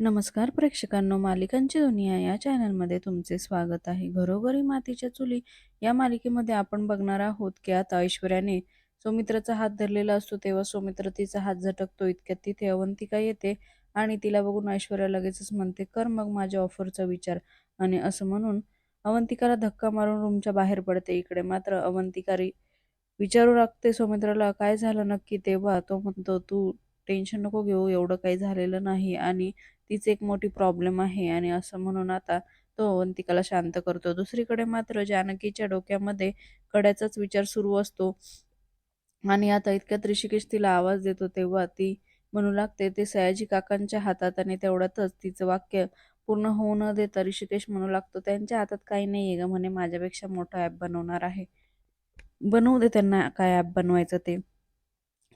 नमस्कार प्रेक्षकांनो मालिकांची दुनिया या चॅनलमध्ये तुमचे स्वागत आहे. घरोघरी मातीच्या चुली या मालिकेमध्ये आपण बघणार आहोत की आता ऐश्वर्याने सौमित्राचा हात धरलेला असतो तेव्हा सौमित्र तिचा हात झटकतो इतक्यात तिथे अवंतिका येते आणि तिला बघून ऐश्वर्या लगेचच म्हणते कर मग माझ्या ऑफरचा विचार. आणि असं म्हणून अवंतिकाला धक्का मारून रूमच्या बाहेर पडते. इकडे मात्र अवंतिकारी विचारू लागते सौमित्राला काय झालं नक्की? तेव्हा तो म्हणतो तू टेन्शन नको घेऊ एवढं काही झालेलं नाही आणि तीच एक मोठी प्रॉब्लेम आहे आणि असं म्हणून आता तो अवंतिकाला शांत करतो. दुसरीकडे मात्र जानकीच्या डोक्यामध्ये कड्याचाच विचार सुरू असतो आणि आता इतक्यात ऋषिकेश तिला आवाज देतो तेव्हा ती म्हणू लागते ते सयाजी काकांच्या हातात आणि तेवढ्यातच तिचं वाक्य पूर्ण होऊ न देता ऋषिकेश म्हणू लागतो त्यांच्या हातात काही नाही आहे ग म्हणे माझ्यापेक्षा मोठा ॲप बनवणार आहे. बनवू दे त्यांना काय ॲप बनवायचं ते.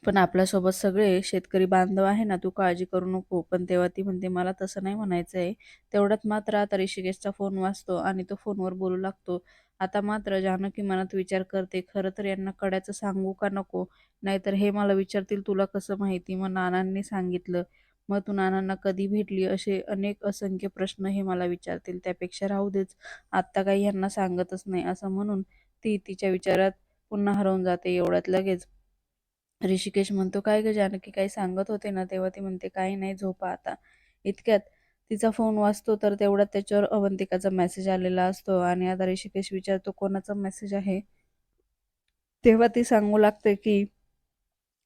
पण आपल्यासोबत सगळे शेतकरी बांधव आहे ना तू काळजी करू नको. पण तेव्हा ती म्हणते मला तसं नाही म्हणायचं आहे. तेवढ्यात मात्र आता ऋषिकेशचा फोन वाजतो आणि तो फोनवर बोलू लागतो आता मात्र जानकी मनात विचार करते खरं तर यांना कड्याचं सांगू का नको? नाहीतर हे मला विचारतील तुला कसं माहिती? मग नानांनी सांगितलं मग तू नानांना कधी भेटली? असे अनेक असंख्य प्रश्न हे मला विचारतील. त्यापेक्षा राहू देच आत्ता काही यांना सांगतच नाही असं म्हणून ती तिच्या विचारात पुन्हा हरवून जाते. एवढ्यात लगेच ऋषिकेश म्हणतो काय ग जानकी काही सांगत होते ना तेव्हा? ती म्हणते काही नाही झोपा आता. इतक्यात तिचा फोन वाचतो तर तेवढ्यात त्याच्यावर अवंतिकाचा मेसेज आलेला असतो. आणि आता ऋषिकेश विचारतो कोणाचा मेसेज आहे? तेव्हा ती सांगू लागते की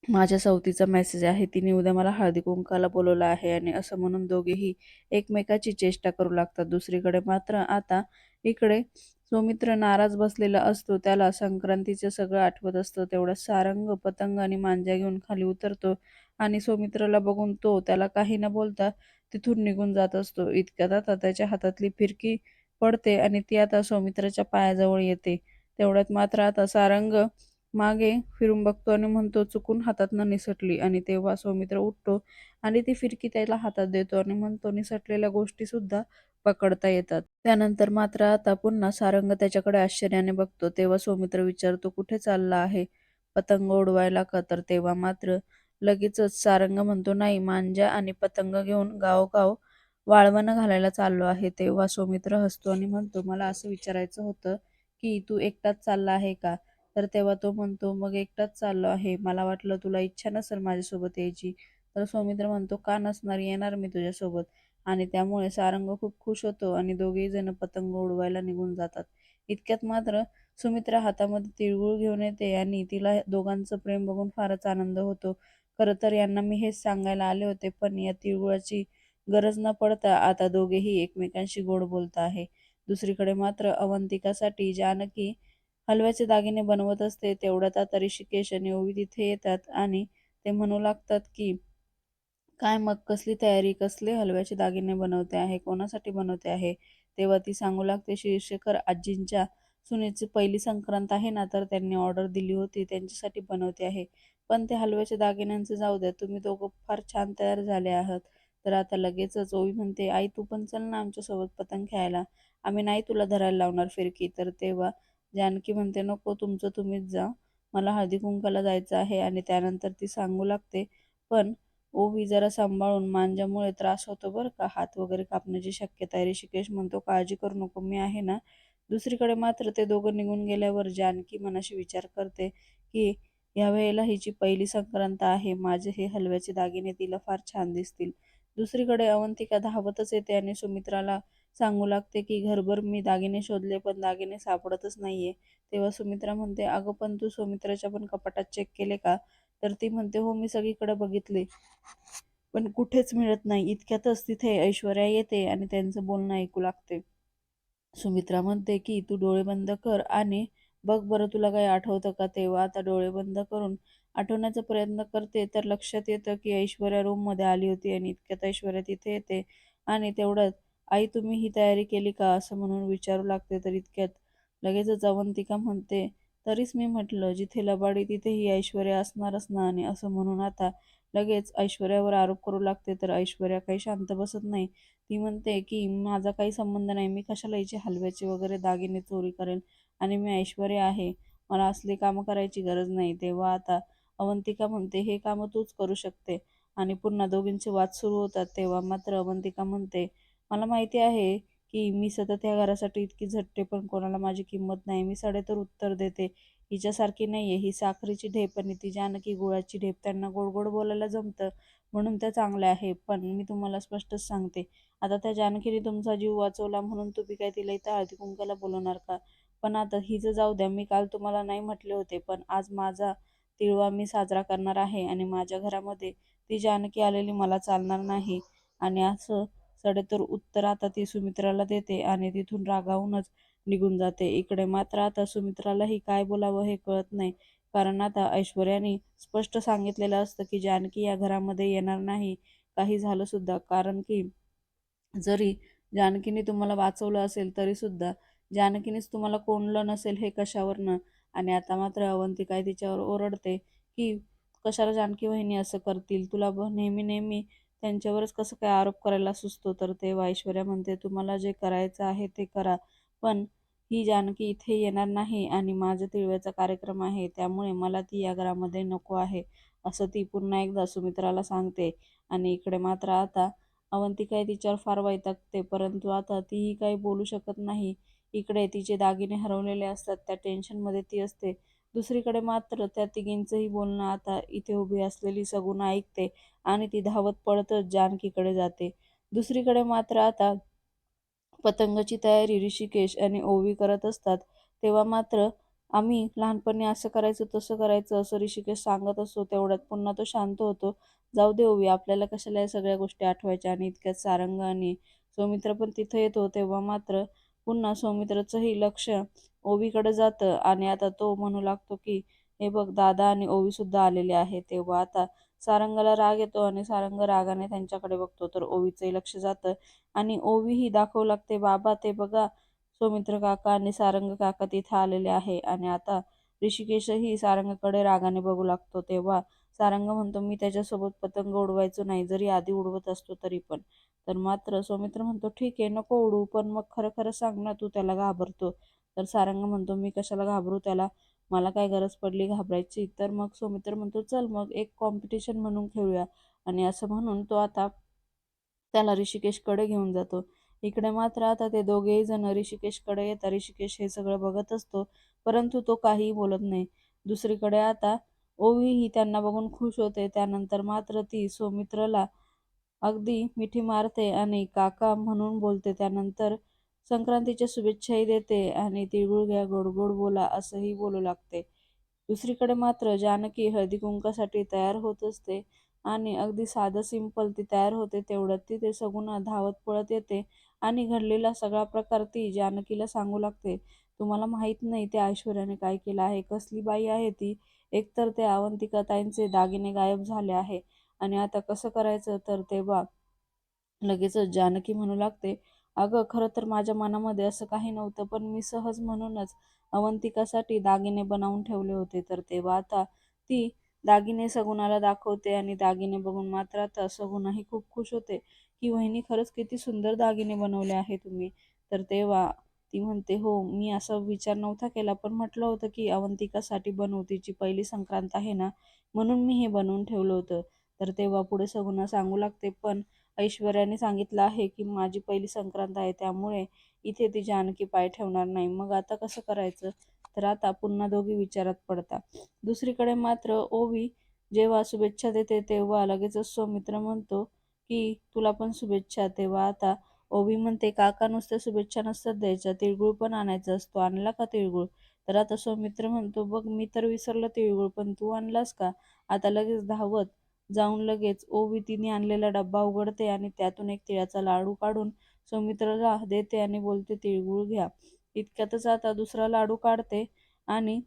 माझ्या सवतीचा मेसेज आहे. तिने उद्या मला हळदी कुंकाला बोलवलं आहे आणि असं म्हणून दोघेही एकमेकाची चेष्टा करू लागतात. दुसरीकडे मात्र आता इकडे सौमित्र नाराज बसलेला असतो. त्याला संक्रांतीचं सगळं आठवत असतं. तेवढा सारंग पतंग आणि मांजा घेऊन खाली उतरतो आणि सौमित्राला बघून तो त्याला काही न बोलता तिथून निघून जात असतो. इतक्यात आता त्याच्या हातातली फिरकी पडते आणि ती आता सौमित्राच्या पायाजवळ येते. तेवढ्यात मात्र आता सारंग मागे फिरून बघतो आणि म्हणतो चुकून हातातनं निसटली. आणि तेव्हा सौमित्र उठतो आणि ती फिरकी त्याला हातात देतो आणि म्हणतो निसटलेल्या गोष्टी सुद्धा पकडता येतात. त्यानंतर मात्र आता पुन्हा सारंग त्याच्याकडे आश्चर्याने बघतो. तेव्हा सौमित्र विचारतो कुठे चालला आहे? पतंग उडवायला का? तर तेव्हा मात्र लगेचच सारंग म्हणतो नाही मांजा आणि पतंग घेऊन गावोगाव वाळवणं घालायला चाललो आहे. तेव्हा सौमित्र हसतो आणि म्हणतो मला असं विचारायचं होतं की तू एकटाच चालला आहे का? तर तेव्हा तो म्हणतो मग एकटाच चाललो आहे. मला वाटलं तुला इच्छा नसेल माझ्यासोबत यायची. तर सौमित्र म्हणतो का नसणार? येणार मी तुझ्यासोबत. आणि त्यामुळे सारंग खूप खुश होतो आणि दोघेही जण पतंग उडवायला निघून जातात. इतक्यात मात्र सुमित्रा हातामध्ये तिळगुळ घेऊन येते आणि तिला दोघांचं प्रेम बघून फारच आनंद होतो. खरं तर यांना मी हेच सांगायला आले होते पण या तिळगुळाची गरज न पडता आता दोघेही एकमेकांशी गोड बोलत आहे. दुसरीकडे मात्र अवंतिकासाठी जानकी हलव्याचे दागिने बनवत असते तेवढ्यात आता ऋषिकेश आणि ओवी तिथे येतात आणि ते म्हणू लागतात की काय मग कसली तयारी कसले हलव्याचे दागिने बनवते आहे कोणासाठी बनवते आहे? तेव्हा ती सांगू लागते शिरशेखर आजींच्या सुनेची पहिली संक्रांत आहे ना तर त्यांनी ऑर्डर दिली होती त्यांच्यासाठी बनवते आहे. पण ते हलव्याच्या दागिन्यांचे जाऊ द्या तुम्ही दोघं फार छान तयार झाले आहात. तर आता लगेचच ओवी म्हणते आई तू पण चल ना आमच्यासोबत पतंग खेळायला. आम्ही नाही तुला धरायला लावणार फिरकी. तर तेव्हा जानकी म्हणते नको तुमचं तुम्हीच जा. मला हळदी कुंकाला जायचं आहे आणि त्यानंतर ती सांगू लागते. पण ओवी जरा सांभाळून मांजामुळे त्रास होतो बरं का. हात वगैरे कापण्याची शक्यता आहे. ऋषिकेश म्हणतो काळजी करू नको मी आहे ना. दुसरीकडे मात्र ते दोघं निघून गेल्यावर जानकी मनाशी विचार करते की यावेळेला हिची पहिली संक्रांत आहे. माझे हे हलव्याचे दागिने तिला फार छान दिसतील. दुसरीकडे अवंतिका धावतच येते आणि सुमित्राला सांगू लागते की घरभर मी दागिने शोधले पण दागिने सापडतच नाहीये. तेव्हा सुमित्रा म्हणते अगं पण तू सुमित्राच्या पण कपाटात चेक केले का? तर ती म्हणते हो मी सगळीकडे बघितले पण कुठेच मिळत नाही. इतक्यातच तिथे ऐश्वर्या येते आणि त्यांचं बोलणं ऐकू लागते. सुमित्रा म्हणते की तू डोळे बंद कर आणि बघ बरं तुला काही आठवतं का? तेव्हा आता डोळे बंद करून आठवण्याचा प्रयत्न करते तर लक्षात येतं की ऐश्वर्या रूममध्ये आली होती आणि इतक्यात ऐश्वर्या तिथे येते आणि तेवढ्यात आई तुम्ही ही तयारी केली का? असं म्हणून विचारू लागते तर इतक्यात लगेचच अवंतिका म्हणते तरीच मी म्हटलं जिथे लबाडी तिथेही ऐश्वर्या असणारच ना आणि असं म्हणून आता लगेच ऐश्वर्यावर आरोप करू लागते तर ऐश्वर्या काही शांत बसत नाही. ती म्हणते की माझा काही संबंध नाही. मी कशाला हिचे हलव्याचे वगैरे दागिने चोरी करेन आणि मी ऐश्वर्या आहे. मला असली कामं करायची गरज नाही. तेव्हा आता अवंतिका म्हणते हे कामं तूच करू शकते. आणि पुन्हा दोघींचे वाद सुरू होतात. तेव्हा मात्र अवंतिका म्हणते मला माहिती आहे की मी सतत ह्या घरासाठी इतकी झटते पण कोणाला माझी किंमत नाही. मी सडेतोड उत्तर देते. हिच्यासारखी नाही आहे ही साखरेची ढेप आणि ती जानकी गुळाची ढेप त्यांना गोड गोड बोलायला जमतं म्हणून त्या चांगल्या आहे पण मी तुम्हाला स्पष्टच सांगते. आता त्या जानकीने तुमचा जीव वाचवला म्हणून तुम्ही काय तिला इथं हळदी कुंकाला बोलवणार का? पण आता हिचं जाऊ द्या. मी काल तुम्हाला नाही म्हटले होते पण आज माझा तिळवा मी साजरा करणार आहे आणि माझ्या घरामध्ये ती जानकी आलेली मला चालणार नाही. आणि असं सडेतोड उत्तर आता ती सुमित्राला देते आणि तिथून रागावूनच निघून जाते. इकडे मात्र आता सुमित्रालाही काय बोलावं हे कळत नाही. कारण आता ऐश्वर्याने स्पष्ट सांगितलेलं असतं की जानकी या घरामध्ये येणार नाही. काही झालं सुद्धा. कारण की जरी जानकीने तुम्हाला वाचवलं असेल तरी सुद्धा जानकीनेच तुम्हाला कोंडलं नसेल हे कशावरनं? आणि आता मात्र अवंती काय तिच्यावर ओरडते की कशाला जानकी वहिनी असं करतील? तुला नेहमी नेहमी त्यांच्यावरच कसं काय आरोप करायला सुचतो? तर तेव्हा ऐश्वर्या म्हणते तुम्हाला जे करायचं आहे ते करा पण ही जानकी इथे येणार नाही आणि माझं तिळव्याचा कार्यक्रम आहे त्यामुळे मला ती या घरामध्ये नको आहे असं ती पुन्हा एकदा सुमित्राला सांगते. आणि इकडे मात्र आता अवंतिका तिच्यावर फार वैतागते परंतु आता तीही काही बोलू शकत नाही. इकडे तिचे दागिने हरवलेले असतात त्या टेन्शनमध्ये ती असते. दुसरीकडे मात्र त्या तिघींचंही बोलणं आता इथे उभी असलेली सगुण ऐकते आणि ती धावत पळतच जानकीकडे जाते. दुसरीकडे मात्र आता पतंगाची तयारी ऋषिकेश आणि ओवी करत असतात. तेव्हा मात्र आम्ही लहानपणी असं करायचं तसं करायचं असं ऋषिकेश सांगत असतो तेवढ्यात पुन्हा तो शांत होतो. जाऊ दे ओवी आपल्याला कशाला या सगळ्या गोष्टी आठवायच्या आणि इतक्यात सारंग आणि सौमित्र पण तिथं येतो. तेव्हा मात्र पुन्हा सौमित्रचंही लक्ष ओवीकडे जातं आणि आता तो म्हणू लागतो की हे बघ दादा आणि ओवी सुद्धा आलेले आहे तेव्हा आता सारंगाला राग येतो आणि सारंग रागाने त्यांच्याकडे बघतो. तर ओवीचंही लक्ष जातं आणि ओवीही दाखवू लागते बाबा ते बघा सौमित्र काका आणि सारंग काका तिथे आलेले आहे. आणि आता ऋषिकेशही सारंगाकडे रागाने बघू लागतो. तेव्हा सारंग म्हणतो मी त्याच्यासोबत पतंग उडवायचो नाही जरी आधी उडवत असतो तरी पण. तर मात्र सौमित्र म्हणतो ठीक आहे नको उडू पण मग खरं खरं सांग ना तू त्याला घाबरतो. तर सारंग म्हणतो मी कशाला घाबरू त्याला? मला काय गरज पडली घाबरायची? तर मग सौमित्र म्हणतो चल मग एक कॉम्पिटिशन म्हणून खेळूया. आणि असं म्हणून तो आता त्याला ऋषिकेशकडे घेऊन जातो. इकडे मात्र आता ते दोघेही जण ऋषिकेशकडे येतात ऋषिकेश हे सगळं बघत असतो परंतु तो काहीही बोलत नाही. दुसरीकडे आता ओवी ही त्यांना बघून खुश होते. त्यानंतर मात्र ती सौमित्रला अगदी मिठी मारते आणि काका म्हणून बोलते. त्यानंतर संक्रांतीच्या शुभेच्छाही देते आणि तिळगुळ घ्या गोड गोड बोला असंही बोलू लागते. दुसरीकडे मात्र जानकी हळदी कुंकासाठी तयार होत असते आणि अगदी साधं सिंपल ती तयार होते तेवढ्यात ते सगुणा धावत पळत येते आणि घडलेला सगळा प्रकार ती जानकीला सांगू लागते. तुम्हाला माहीत नाही त्या ऐश्वर्याने काय केलं आहे कसली बाई आहे ती? एकतर ते अवंतिका ताईंचे दागिने गायब झाले आहे आणि आता कसं करायचं? तर तेव्हा लगेचच जानकी म्हणू लागते अगं खरं तर माझ्या मनामध्ये असं काही नव्हतं पण मी सहज म्हणूनच अवंतिकासाठी दागिने बनवून ठेवले होते. तर तेव्हा आता ती दागिने सगुणाला दाखवते आणि दागिने बघून मात्र आता सगुणाही खूप खुश होते की वहिनी खरंच किती सुंदर दागिने बनवले आहे तुम्ही. तर तेव्हा ती म्हणते हो मी असा विचार नव्हता केला पण म्हटलं होतं की अवंतिकासाठी बनवू तिची पहिली संक्रांत आहे ना म्हणून मी हे बनवून ठेवलं होतं. तर तेव्हा पुढे सगुणा सांगू लागते पण ऐश्वर्याने सांगितलं आहे की माझी पहिली संक्रांत आहे त्यामुळे इथे ती जानकी पाय ठेवणार नाही. मग आता कसं करायचं? तर आता पुन्हा दोघी विचारात पडतात. दुसरीकडे मात्र ओवी जेव्हा शुभेच्छा देते तेव्हा लगेचच सौमित्र म्हणतो की तुला पण शुभेच्छा तेव्हा आता. ओवी म्हणते काका नुसत्या शुभेच्छा नसतात द्यायच्या तिळगुळ पण आणायचा असतो. आणला का तिळगुळ? तर आता सौमित्र म्हणतो बघ मी तर विसरलो तिळगुळ पण तू आणलास का? आता लगेच धावत जाऊन लगेच ओवी तिने आणलेला डब्बा उघडते आणि त्यातून एक तिळाचा लाडू काढून सौमित्रला देते आणि बोलते तिळगुळ घ्या. इतक्यातच आता दुसरा लाडू काढते आणि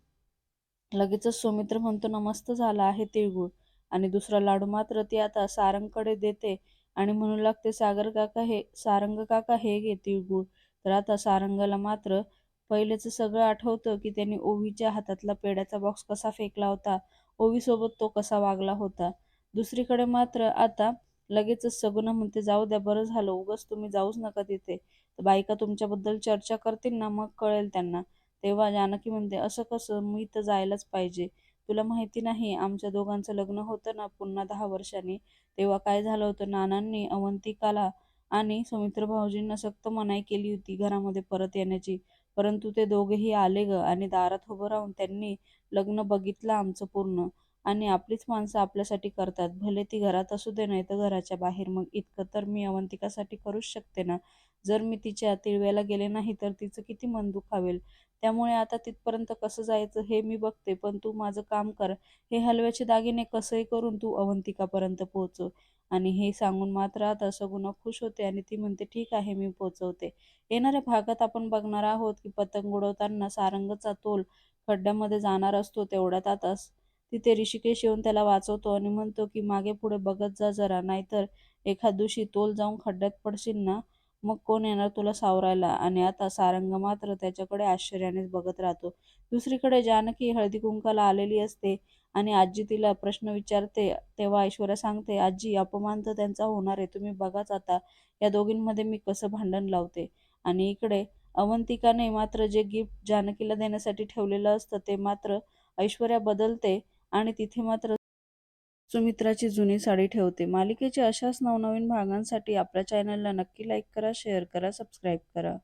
लगेचच सौमित्र म्हणतो ना मस्त झाला आहे तिळगुळ. आणि दुसरा लाडू मात्र ती आता सारंगकडे देते आणि म्हणू लागते सागर काका हे सारंग काका हे घे तिळगुळ. तर आता सारंगाला मात्र पहिलेच सगळं आठवतं की त्यांनी ओवीच्या हातातला पेड्याचा बॉक्स कसा फेकला होता ओवीसोबत तो कसा वागला होता. दुसरीकडे मात्र आता लगेचच सगुना म्हणते जाऊ द्या बरं झालं उगच तुम्ही जाऊच नका तिथे. बायका तुमच्याबद्दल चर्चा करतील ना मग कळेल त्यांना. तेव्हा जानकी म्हणते असं कसं? मी तर जायलाच पाहिजे. तुला माहिती नाही आमच्या दोघांचं लग्न होतं ना पुन्हा दहा वर्षांनी. तेव्हा काय झालं होतं? नानांनी अवंतिकाला आणि सुमित्र भाऊजींना सक्त मनाई केली होती घरामध्ये परत येण्याची. परंतु ते दोघेही आले ग आणि दारात उभं राहून त्यांनी लग्न बघितलं आमचं पूर्ण. आणि आपलीच माणसं आपल्यासाठी करतात. भले ती घरात असू दे नाही तर घराच्या बाहेर. मग इतकं तर मी अवंतिकासाठी करूच शकते ना? जर मी तिच्या तिळव्याला गेले नाही तर तिचं किती मन दुखावेल? त्यामुळे आता तिथपर्यंत कसं जायचं हे मी बघते. पण तू माझं काम कर. हे हलव्याचे दागिने कसंही करून तू अवंतिकापर्यंत पोहोचव. आणि हे सांगून मात्र आता सगुणा खुश होते आणि ती म्हणते ठीक आहे मी पोचवते. येणाऱ्या भागात आपण बघणार आहोत की पतंग उडवताना सारंगचा तोल खड्ड्यामध्ये जाणार असतो तेवढ्यात आता तिथे ऋषिकेश येऊन त्याला वाचवतो आणि म्हणतो की मागे पुढे बघत जा जरा नाहीतर एखाद दिवशी तोल जाऊन खड्ड्यात पडशील ना मग कोण येणार तुला सावरायला? आणि आता सारंग मात्र त्याच्याकडे आश्चर्यानेच बघत राहतो. दुसरीकडे जानकी हळदी कुंकाला आलेली असते आणि आजी तिला प्रश्न विचारते तेव्हा ऐश्वर्या सांगते आजी अपमान तर त्यांचा होणार आहे तुम्ही बघाच आता या दोघींमध्ये मी कसं भांडण लावते? आणि इकडे अवंतिकाने मात्र जे गिफ्ट जानकीला देण्यासाठी ठेवलेलं असतं ते मात्र ऐश्वर्या बदलते आणि तिथे मात्र सुमित्राची जुनी साडी ठेवते. मालिकेच्या अशाच नवनवीन भागांसाठी आपल्या चॅनलला नक्की लाईक करा शेअर करा सबस्क्राईब करा.